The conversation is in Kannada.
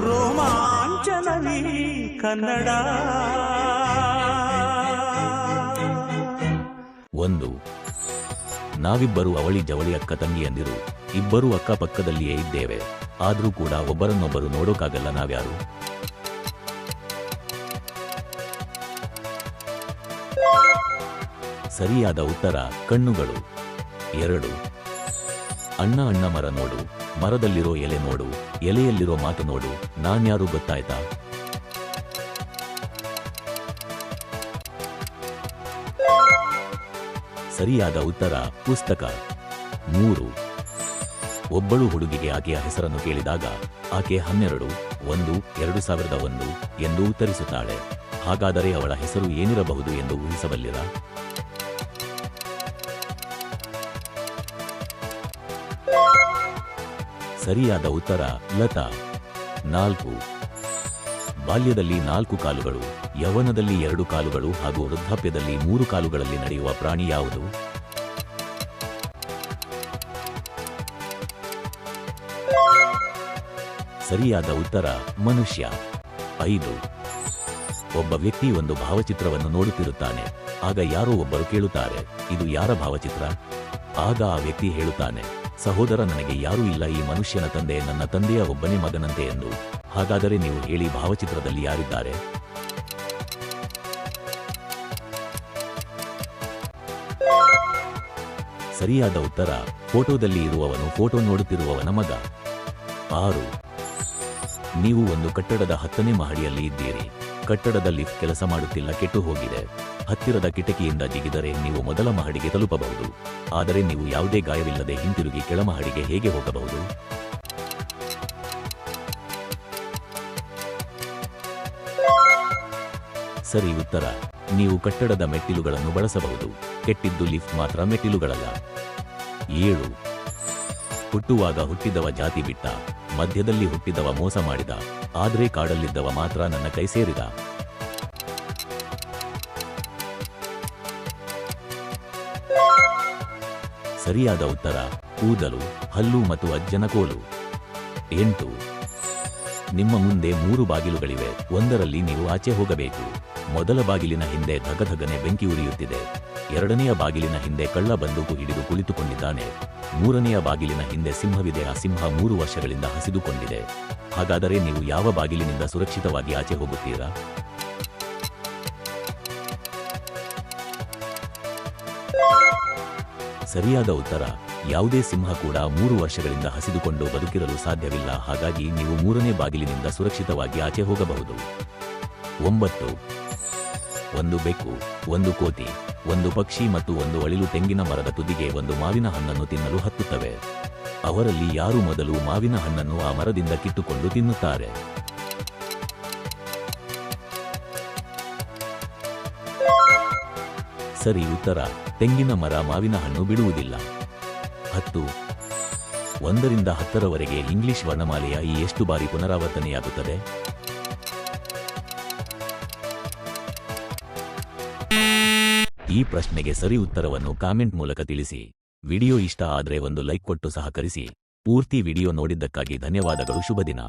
ರೋಮಾಂಚನವಿ ಕನ್ನಡ. ಒಂದು, ನಾವಿಬ್ಬರು ಅವಳಿ ಜವಳಿ ಅಕ್ಕ ತಂಗಿಯಂದಿರು ಇಬ್ಬರು ಅಕ್ಕಪಕ್ಕದಲ್ಲಿಯೇ ಇದ್ದೇವೆ. ಆದ್ರೂ ಕೂಡ ಒಬ್ಬರನ್ನೊಬ್ಬರು ನೋಡೋಕ್ಕಾಗಲ್ಲ ನಾವ್ಯಾರು. ಸರಿಯಾದ ಉತ್ತರ, ಕಣ್ಣುಗಳು. ಎರಡು, ಅಣ್ಣ ಅಣ್ಣ ಮರ ನೋಡು. ಮರದಲ್ಲಿರೋ ಎಲೆ ನೋಡು, ಎಲೆಯಲ್ಲಿರೋ ಮಾತು ನೋಡು, ನಾನ್ಯಾರು ಗೊತ್ತಾಯ್ತಾ? ಸರಿಯಾದ ಉತ್ತರ, ಪುಸ್ತಕ. ಮೂರು. ಒಬ್ಬಳು ಹುಡುಗಿಗೆ ಆಕೆಯ ಹೆಸರನ್ನು ಕೇಳಿದಾಗ, ಆಕೆ ಹನ್ನೆರಡು, ಒಂದು, ಎರಡು ಸಾವಿರದ ಒಂದು ಎಂದು ಉತ್ತರಿಸುತ್ತಾಳೆ. ಹಾಗಾದರೆ ಅವಳ ಹೆಸರು ಏನಿರಬಹುದು ಎಂದು ಊಹಿಸಬಲ್ಲಿರ? ಸರಿಯಾದ ಉತ್ತರ, ಲತಾ. ನಾಲ್ಕು. ಬಾಲ್ಯದಲ್ಲಿ ನಾಲ್ಕು ಕಾಲುಗಳು, ಯವನದಲ್ಲಿ ಎರಡು ಕಾಲುಗಳು ಹಾಗೂ ವೃದ್ಧಾಪ್ಯದಲ್ಲಿ ಮೂರು ಕಾಲುಗಳಲ್ಲಿ ನಡೆಯುವ ಪ್ರಾಣಿ ಯಾವುದು? ಸರಿಯಾದ ಉತ್ತರ, ಮನುಷ್ಯ. ಐದು. ಒಬ್ಬ ವ್ಯಕ್ತಿ ಒಂದು ಭಾವಚಿತ್ರವನ್ನು ನೋಡುತ್ತಿರುತ್ತಾನೆ. ಆಗ ಯಾರೋ ಒಬ್ಬರು ಕೇಳುತ್ತಾರೆ, ಇದು ಯಾರ ಭಾವಚಿತ್ರ? ಆಗ ಆ ವ್ಯಕ್ತಿ ಹೇಳುತ್ತಾನೆ ಸಹೋದರ ನನಗೆ ಯಾರೂ ಇಲ್ಲ ಈ ಮನುಷ್ಯನ ತಂದೆ ನನ್ನ ತಂದೆಯ ಒಬ್ಬನೇ ಮಗನಂತೆ ಎಂದು. ಹಾಗಾದರೆ ನೀವು ಹೇಳಿ ಭಾವಚಿತ್ರದಲ್ಲಿ ಯಾರಿದ್ದಾರೆ? ಸರಿಯಾದ ಉತ್ತರ, ಫೋಟೋದಲ್ಲಿ ಇರುವವನು ಫೋಟೋ ನೋಡುತ್ತಿರುವವನ ಮಗ. ಆರು. ನೀವು ಒಂದು ಕಟ್ಟಡದ ಹತ್ತನೇ ಮಹಡಿಯಲ್ಲಿ ಇದ್ದೀರಿ. ಕಟ್ಟಡದ ಲಿಫ್ಟ್ ಕೆಲಸ ಮಾಡುತ್ತಿಲ್ಲ, ಕೆಟ್ಟು ಹೋಗಿದೆ. ಹತ್ತಿರದ ಕಿಟಕಿಯಿಂದ ಜಿಗಿದರೆ ನೀವು ಮೊದಲ ಮಹಡಿಗೆ ತಲುಪಬಹುದು. ಆದರೆ ನೀವು ಯಾವುದೇ ಗಾಯವಿಲ್ಲದೆ ಹಿಂತಿರುಗಿ ಕೆಳಮಹಡಿಗೆ ಹೇಗೆ ಹೋಗಬಹುದು? ಸರಿ, ಉತ್ತರ. ನೀವು ಕಟ್ಟಡದ ಮೆಟ್ಟಿಲುಗಳನ್ನು ಬಳಸಬಹುದು. ಕೆಟ್ಟಿದ್ದು ಲಿಫ್ಟ್ ಮಾತ್ರ ಮೆಟ್ಟಿಲುಗಳಲ್ಲ. ಏಳು. ಹುಟ್ಟುವಾಗ ಹುಟ್ಟಿದವ ಜಾತಿ ಬಿಟ್ಟ, ಮಧ್ಯದಲ್ಲಿ ಹುಟ್ಟಿದವ ಮೋಸ ಮಾಡಿದ, ಆದ್ರೆ ಕಾಡಲ್ಲಿದ್ದವ ಮಾತ್ರ ನನ್ನ ಕೈ ಸೇರಿದ. ಸರಿಯಾದ ಉತ್ತರ, ಕೂದಲು, ಹಲ್ಲು ಮತ್ತು ಅಜ್ಜನ ಕೋಲು. ಎಂಟು, ನಿಮ್ಮ ಮುಂದೆ ಮೂರು ಬಾಗಿಲುಗಳಿವೆ, ಒಂದರಲ್ಲಿ ನೀವು ಆಚೆ ಹೋಗಬೇಕು. ಮೊದಲ ಬಾಗಿಲಿನ ಹಿಂದೆ ಧಗಧಗನೆ ಬೆಂಕಿ ಉರಿಯುತ್ತಿದೆ. ಎರಡನೆಯ ಬಾಗಿಲಿನ ಹಿಂದೆ ಕಳ್ಳ ಬಂದೂಕು ಹಿಡಿದು ಕುಳಿತುಕೊಂಡಿದ್ದಾನೆ. ಮೂರನೆಯ ಬಾಗಿಲಿನ ಹಿಂದೆ ಸಿಂಹವಿದೆ ಆ ಸಿಂಹ ಮೂರು ವರ್ಷಗಳಿಂದ ಹಸಿದುಕೊಂಡಿದೆ. ಹಾಗಾದರೆ ನೀವು ಯಾವ ಬಾಗಿಲಿನಿಂದ ಸುರಕ್ಷಿತವಾಗಿ ಆಚೆ ಹೋಗುತ್ತೀರಾ? ಸರಿಯಾದ ಉತ್ತರ, ಯಾವುದೇ ಸಿಂಹ ಕೂಡ ಮೂರು ವರ್ಷಗಳಿಂದ ಹಸಿದುಕೊಂಡು ಬದುಕಿರಲು ಸಾಧ್ಯವಿಲ್ಲ. ಹಾಗಾಗಿ ನೀವು ಮೂರನೇ ಬಾಗಿಲಿನಿಂದ ಸುರಕ್ಷಿತವಾಗಿ ಆಚೆ ಹೋಗಬಹುದು. ಒಂಬತ್ತು ಒಂದು ಬೆಕ್ಕು, ಒಂದು ಕೋತಿ, ಒಂದು ಪಕ್ಷಿ ಮತ್ತು ಒಂದು ಅಳಿಲು ತೆಂಗಿನ ಮರದ ತುದಿಗೆ ಒಂದು ಮಾವಿನ ಹಣ್ಣನ್ನು ತಿನ್ನಲು ಹತ್ತುತ್ತವೆ. ಅವರಲ್ಲಿ ಯಾರು ಮೊದಲು ಮಾವಿನ ಹಣ್ಣನ್ನು ಆ ಮರದಿಂದ ಕಿತ್ತುಕೊಂಡು ತಿನ್ನುತ್ತಾರೆ? ಸರಿ, ಉತ್ತರ. ತೆಂಗಿನ ಮರ ಮಾವಿನ ಹಣ್ಣು ಬಿಡುವುದಿಲ್ಲ. ಹತ್ತು. ಒಂದರಿಂದ ಹತ್ತರವರೆಗೆ ಇಂಗ್ಲಿಷ್ ವರ್ಣಮಾಲೆಯ ಈ ಎಷ್ಟು ಬಾರಿ ಪುನರಾವರ್ತನೆಯಾಗುತ್ತದೆ? ಈ ಪ್ರಶ್ನೆಗೆ ಸರಿ ಉತ್ತರವನ್ನು ಕಾಮೆಂಟ್ ಮೂಲಕ ತಿಳಿಸಿ. ವಿಡಿಯೋ ಇಷ್ಟ ಆದ್ರೆ ಒಂದು ಲೈಕ್ ಕೊಟ್ಟು ಸಹಕರಿಸಿ. ಪೂರ್ತಿ ವಿಡಿಯೋ ನೋಡಿದ್ದಕ್ಕಾಗಿ ಧನ್ಯವಾದಗಳು ಶುಭ ದಿನ